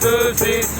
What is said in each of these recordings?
deux et trois.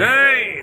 Jai.